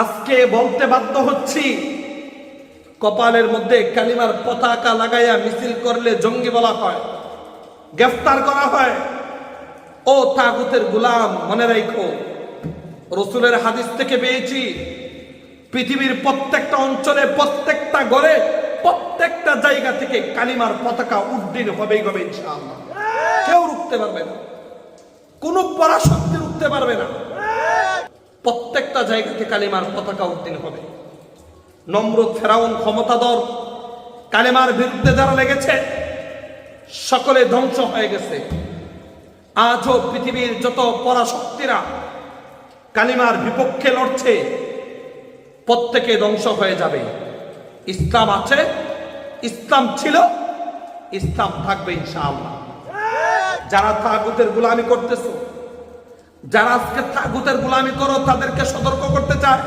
আজকে বলতে বাধ্য হচ্ছি, কপালের মধ্যে কালিমার পতাকা লাগাইয়া মিছিল করলে জঙ্গি বলা হয়, গ্রেফতার করা হয়। ও তাগুতের গুলাম, মনে রাখো, রসুলের হাদিস থেকে পেয়েছি, পৃথিবীর প্রত্যেকটা অঞ্চলে, প্রত্যেকটা গড়ে, প্রত্যেকটা জায়গা থেকে কালিমার পতাকা উড্ডীন হবেই হবে কেউ রুখতে পারবে না। কোনো পরাশক্তি রুখতে পারবে না। প্রত্যেকটা জায়গাতে কালিমার পতাকা উড্ডীন হবে। নম্র ফেরাউন ক্ষমতাধর, কালেমার বিরুদ্ধে যারা লেগেছে, সকলে ধ্বংস হয়ে গেছে। আজও পৃথিবীর যত পরাশক্তিরা কালিমার বিপক্ষে লড়ছে, প্রত্যেকে ধ্বংস হয়ে যাবে। ইসলাম আছে, ইসলাম ছিল, ইসলাম থাকবে ইনশাআল্লাহ। যারা তাগুতের গুলামি করতেছো যারা আজকে তাগুতের গুলামি করো, তাদেরকে সতর্ক করতে চায়।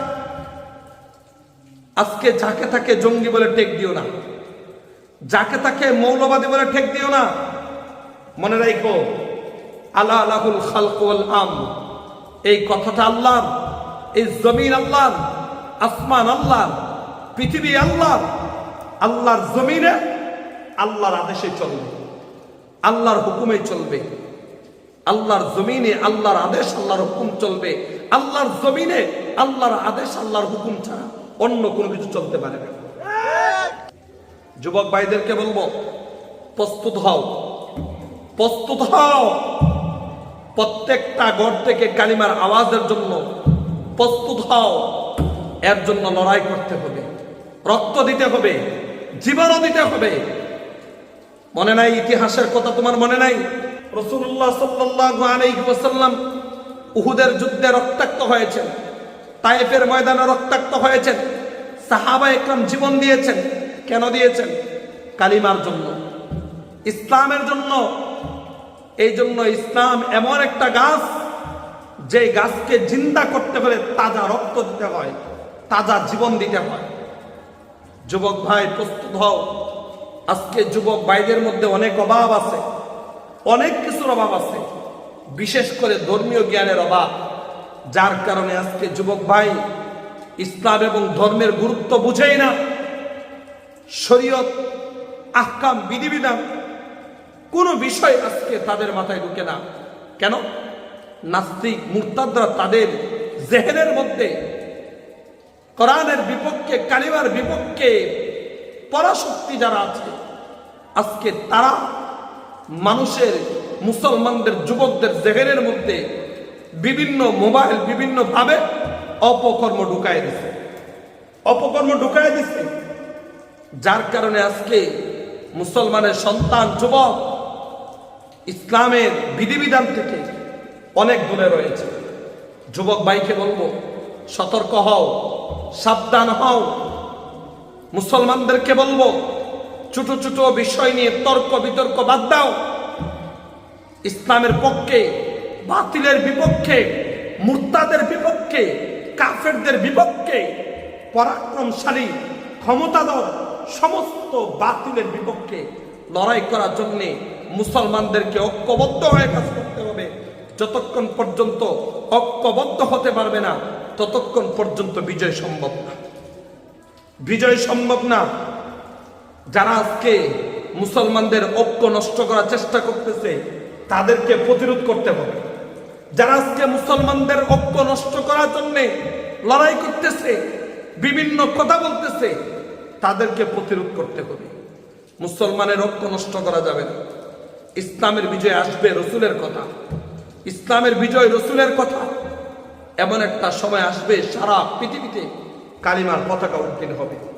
আজকে যাকে তাকে জঙ্গি বলে টেক দিও না। যাকে তাকে মৌলবাদী বলে ঠেক দিও না। মনে রাখো আল্লাহ আল্লাহুল খালকুল আম। এই কথাটা আল্লাহর এই জমিন আল্লাহর আসমান আল্লাহর পৃথিবী আল্লাহর আল্লাহর জমিনে আল্লাহর আদেশে চলবে। আল্লাহর হুকুমে চলবে। আল্লাহর জমিনে আল্লাহর আদেশ, আল্লাহর হুকুম চলবে। আল্লাহর জমিনে আল্লাহর আদেশ, আল্লাহর হুকুম ছাড়া অন্য কোনো কিছু চলতে পারে না। যুবক ভাইদেরকে বলব, প্রস্তুত হও। প্রস্তুত হও। প্রত্যেকটা ঘর থেকে কালিমার আওয়াজের জন্য প্রস্তুত হও। এর জন্য লড়াই করতে হবে। রক্ত দিতে হবে। জীবনও দিতে হবে। মনে নাই ইতিহাসের কথা তোমার মনে নাই? রসুল্লাহ সাল্লাল্লাহু আলাইহি ওয়াসাল্লাম উহুদের যুদ্ধে রক্তাক্ত হয়েছেন, তায়েফের ময়দানে রক্তাক্ত হয়েছেন, সাহাবা একরাম জীবন দিয়েছেন। কেন দিয়েছেন? কালিমার জন্য। ইসলামের জন্য। এই জন্য ইসলাম এমন একটা গাছ যে গাছকে জিন্দা করতে হলে তাজা রক্ত দিতে হয়, তাজা জীবন দিতে হয়। যুবক ভাই, প্রস্তুত হও। আজকে যুবক ভাইদের মধ্যে অনেক অভাব আছে। অনেক কিছুর অভাব আছে। বিশেষ করে ধর্মীয় জ্ঞানের অভাব, যার কারণে আজকে যুবক ভাই ইসলাম এবং ধর্মের গুরুত্ব বুঝেই না। শরীয়ত, আহকাম, বিধিবিধান, কোনো বিষয় আজকে তাদের মাথায় ঢুকে না। কেন? নাস্তিক, মুরতাদরা তাদের জেহেনের মধ্যে, কোরআনের বিপক্ষে, কালিমার বিপক্ষে পরাশক্তি যারা আছে, আজকে তারা মানুষের, মুসলমানদের, যুবকদের জেহেনের মধ্যে বিভিন্ন মোবাইল বিভিন্ন ভাবে অপকর্ম ঢুকায় দিছে। অপকর্ম ঢুকায় দিছে। যার কারণে আজকে মুসলমানের সন্তান, যুবক ইসলামের বিধিবিধান থেকে অনেক দূরে রয়েছে। যুবক ভাইকে বলব, সতর্ক হও, সাবধান হও। মুসলমানদেরকে বলব ছোট ছোট বিষয় নিয়ে তর্ক বিতর্ক বাদ দাও। ইসলামের পক্ষে, বাতিলের বিপক্ষে, মুরতাদের বিপক্ষে, কাফেরদের বিপক্ষে পরাক্রমশালী, ক্ষমতাধর সমস্ত বাতিলের বিপক্ষে লড়াই করার জন্যে মুসলমানদেরকে ঐক্যবদ্ধ হয়ে কাজ করতে হবে। যতক্ষণ পর্যন্ত ঐক্যবদ্ধ হতে পারবে না, ততক্ষণ পর্যন্ত বিজয় সম্ভব না। বিজয় সম্ভব না। যারা আজকে মুসলমানদের ঐক্য নষ্ট করার চেষ্টা করতেছে, তাদেরকে প্রতিরোধ করতে হবে। যারা আজকে মুসলমানদের ঐক্য নষ্ট করার জন্য লড়াই করতেছে, বিভিন্ন কথা বলতেছে, তাদেরকে প্রতিরোধ করতে হবে। মুসলমানের ঐক্য নষ্ট করা যাবে না। ইসলামের বিজয় আসবে রসুলের কথা। ইসলামের বিজয় রসুলের কথা। এমন একটা সময় আসবে সারা পৃথিবীতে কালিমার পতাকা উত্তীর্ণ হবে।